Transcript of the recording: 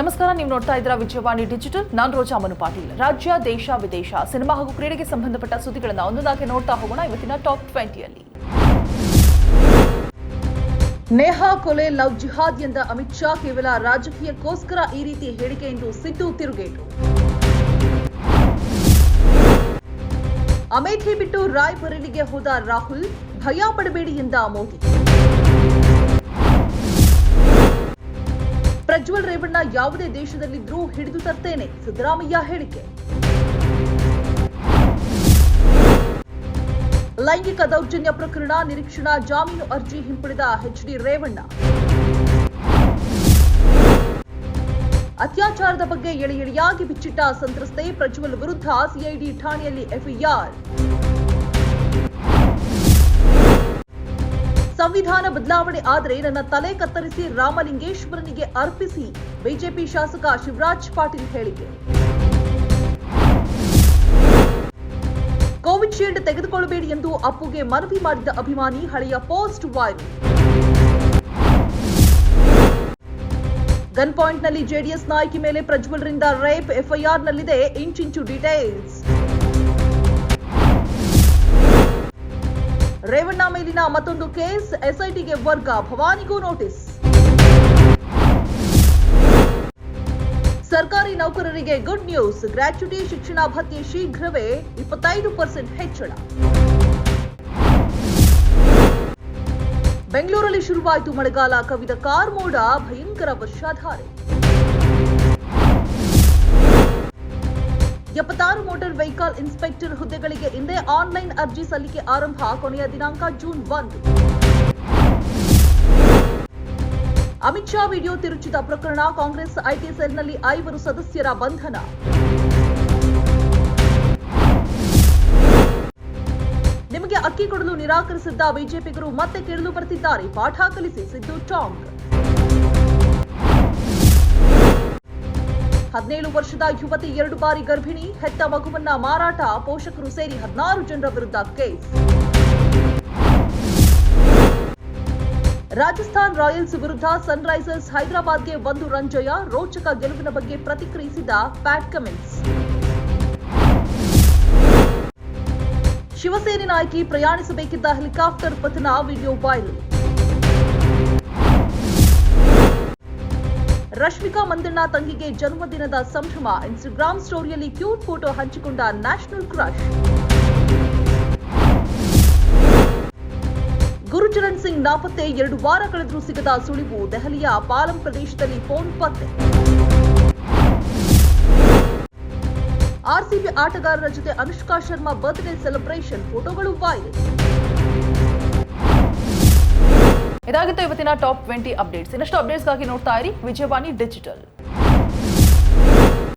ನಮಸ್ಕಾರ, ನೀವು ನೋಡ್ತಾ ಇದ್ದೀರಾ ವಿಜಯವಾಣಿ ಡಿಜಿಟಲ್. ನಾನು ರೋಜಾ ಮನು ಪಾಟೀಲ್. ರಾಜ್ಯ, ದೇಶ, ವಿದೇಶ, ಸಿನಿಮಾ ಹಾಗೂ ಕ್ರೀಡೆಗೆ ಸಂಬಂಧಪಟ್ಟ ಸುದ್ದಿಗಳನ್ನು ಒಂದೊಂದಾಗಿ ನೋಡ್ತಾ ಹೋಗೋಣ ಇವತ್ತಿನ ಟಾಪ್ ಟ್ವೆಂಟಿಯಲ್ಲಿ. ನೇಹಾ ಕೊಲೆ, ಲವ್ ಜಿಹಾದ್ ಎಂದ ಅಮಿತ್ ಶಾ ಕೇವಲ ರಾಜಕೀಯಕ್ಕೋಸ್ಕರ ಈ ರೀತಿ ಹೇಳಿಕೆ ಎಂದು ಸಿದ್ದು ತಿರುಗೇಟು. ಅಮೇಠಿ ಬಿಟ್ಟು ರಾಯ್ಬರೇಲಿಗೆ ಹೋದ ರಾಹುಲ್, ಭಯ ಪಡಬೇಡಿ ಎಂದ ಮೋದಿ. ಪ್ರಜ್ವಲ್ ರೇವಣ್ಣ ಯಾವುದೇ ದೇಶದಲ್ಲಿದ್ರೂ ಹಿಡಿದು ತರ್ತೇನೆ, ಸಿದ್ದರಾಮಯ್ಯ ಹೇಳಿಕೆ. ಲೈಂಗಿಕ ದೌರ್ಜನ್ಯ ಪ್ರಕರಣ ನಿರೀಕ್ಷಣಾ ಜಾಮೀನು ಅರ್ಜಿ ಹಿಂಪಡೆದ ಎಚ್ಡಿ ರೇವಣ್ಣ. ಅತ್ಯಾಚಾರದ ಬಗ್ಗೆ ಎಳೆ ಎಳೆಯಾಗಿ ಬಿಚ್ಚಿಟ್ಟ ಸಂತ್ರಸ್ತೆ ಪ್ರಜ್ವಲ್ ವಿರುದ್ಧ ಸಿಐಡಿ ಠಾಣೆಯಲ್ಲಿ ಎಫ್ಐಆರ್. ಸಂವಿಧಾನ ಬದಲಾವಣೆ ಆದರೆ ನನ್ನ ತಲೆ ಕತ್ತರಿಸಿ ರಾಮಲಿಂಗೇಶ್ವರನಿಗೆ ಅರ್ಪಿಸಿ ಬಿಜೆಪಿ ಶಾಸಕ ಶಿವರಾಜ್ ಪಾಟೀಲ್ ಹೇಳಿಕೆ. ಕೋವಿಶೀಲ್ಡ್ ತೆಗೆದುಕೊಳ್ಳಬೇಡಿ ಎಂದು ಅಪ್ಪುಗೆ ಮನವಿ ಮಾಡಿದ ಅಭಿಮಾನಿ ಹಳೆಯ ಪೋಸ್ಟ್ ವೈರಲ್. ಗನ್ ಪಾಯಿಂಟ್ನಲ್ಲಿ ಜೆಡಿಎಸ್ ನಾಯಕಿ ಮೇಲೆ ಪ್ರಜ್ವಲ್ರಿಂದ ರೇಪ್, ಎಫ್ಐಆರ್ನಲ್ಲಿದೆ ಇಂಚಿಂಚು ಡೀಟೇಲ್ಸ್. ರೇವಣ್ಣ ಮೇಲಿನ ಮತ್ತೊಂದು ಕೇಸ್, ಎಸ್ಐಟಿಗೆ ವರ್ಗ, ಭವಾನಿಗೂ ನೋಟಿಸ್. ಸರ್ಕಾರಿ ನೌಕರರಿಗೆ ಗುಡ್ ನ್ಯೂಸ್, ಗ್ರಾಚ್ಯುಟಿ ಶಿಕ್ಷಣ ಭತ್ಯೆ ಶೀಘ್ರವೇ, ಇಪ್ಪತ್ತೈದು ಪರ್ಸೆಂಟ್ ಹೆಚ್ಚಳ. ಬೆಂಗಳೂರಲ್ಲಿ ಶುರುವಾಯಿತು ಮಳೆಗಾಲ, ಕವಿದ ಕಾರ್ ಮೋಡ, ಭಯಂಕರ ವರ್ಷಾಧಾರೆ. ಎಪ್ಪತ್ತಾರು ಮೋಟಾರ್ ವೆಹಿಕಲ್ ಇನ್ಸ್ಪೆಕ್ಟರ್ ಹುದ್ದೆಗಳಿಗೆ ಇಂದೇ ಆನ್ಲೈನ್ ಅರ್ಜಿ ಸಲ್ಲಿಕೆ ಆರಂಭ. ಕೊನೆಯ ದಿನಾಂಕ ಜೂನ್ ಒಂದು. ಅಮಿತ್ ಶಾ ವಿಡಿಯೋ ತಿರುಚಿದ ಪ್ರಕರಣ ಕಾಂಗ್ರೆಸ್ ಐಟಿ ಸೆಲ್ನಲ್ಲಿ ಐವರು ಸದಸ್ಯರ ಬಂಧನ. ನಿಮಗೆ ಅಕ್ಕಿ ಕೊಡಲು ನಿರಾಕರಿಸಿದ್ದ ಬಿಜೆಪಿಗರು ಮತ್ತೆ ಕೇಳಲು ಬರ್ತಿದ್ದಾರೆ. ಪಾಠ ಕಲಿಸಿ ಸಿದ್ದು ಟಾಂಗ್. ಹದಿನೇಳು ವರ್ಷದ ಯುವತಿ ಎರಡು ಬಾರಿ ಗರ್ಭಿಣಿ, ಹೆತ್ತ ಮಗುವನ್ನ ಮಾರಾಟ, ಪೋಷಕರು ಸೇರಿ ಹದಿನಾರು ಜನರ ವಿರುದ್ಧ ಕೇಸ್. ರಾಜಸ್ಥಾನ್ ರಾಯಲ್ಸ್ ವಿರುದ್ಧ ಸನ್ರೈಸರ್ಸ್ ಹೈದರಾಬಾದ್ಗೆ ಒಂದು ರನ್ ಜಯ, ರೋಚಕ ಗೆಲುವಿನ ಬಗ್ಗೆ ಪ್ರತಿಕ್ರಿಯಿಸಿದ ಪ್ಯಾಟ್ ಕಮಿನ್ಸ್. ಶಿವಸೇನೆ ನಾಯಕಿ ಪ್ರಯಾಣಿಸಬೇಕಿದ್ದ ಹೆಲಿಕಾಪ್ಟರ್ ಪತನ ವಿಡಿಯೋ ವೈರಲ್. ರಶ್ಮಿಕಾ ಮಂದಣ್ಣ ತಂಗಿಗೆ ಜನ್ಮದಿನದ ಸಂಭ್ರಮ. ಇನ್ಸ್ಟಾಗ್ರಾಮ್ ಸ್ಟೋರಿಯಲ್ಲಿ ಕ್ಯೂಟ್ ಫೋಟೋ ಹಂಚಿಕೊಂಡ ನ್ಯಾಷನಲ್ ಕ್ರಶ್ ಗುರುಚರಣ್ ಸಿಂಗ್ ನಾಪತ್ತೆ ಎರಡು ವಾರ ಕಳೆದರೂ ಸಿಗದ ಸುಳಿವು ದೆಹಲಿಯ ಪಾಲಂ ಪ್ರದೇಶದಲ್ಲಿ ಫೋನ್ ಪತ್ತೆ. ಆರ್ಸಿಬಿ ಆಟಗಾರರ ಜೊತೆ ಅನುಷ್ಕಾ ಶರ್ಮಾ ಬರ್ತ್ಡೇ ಸೆಲೆಬ್ರೇಷನ್ ಫೋಟೋಗಳು ವೈರಲ್ ಇದಾಗಿತ್ತು ಇವತ್ತಿನ ಟಾಪ್ ಟ್ವೆಂಟಿ ಅಪ್ಡೇಟ್ಸ್. ಇನ್ನಷ್ಟು ಅಪ್ಡೇಟ್ಸ್ಗಾಗಿ ನೋಡ್ತಾ ಇರಿ. ವಿಜಯವಾಣಿ ಡಿಜಿಟಲ್.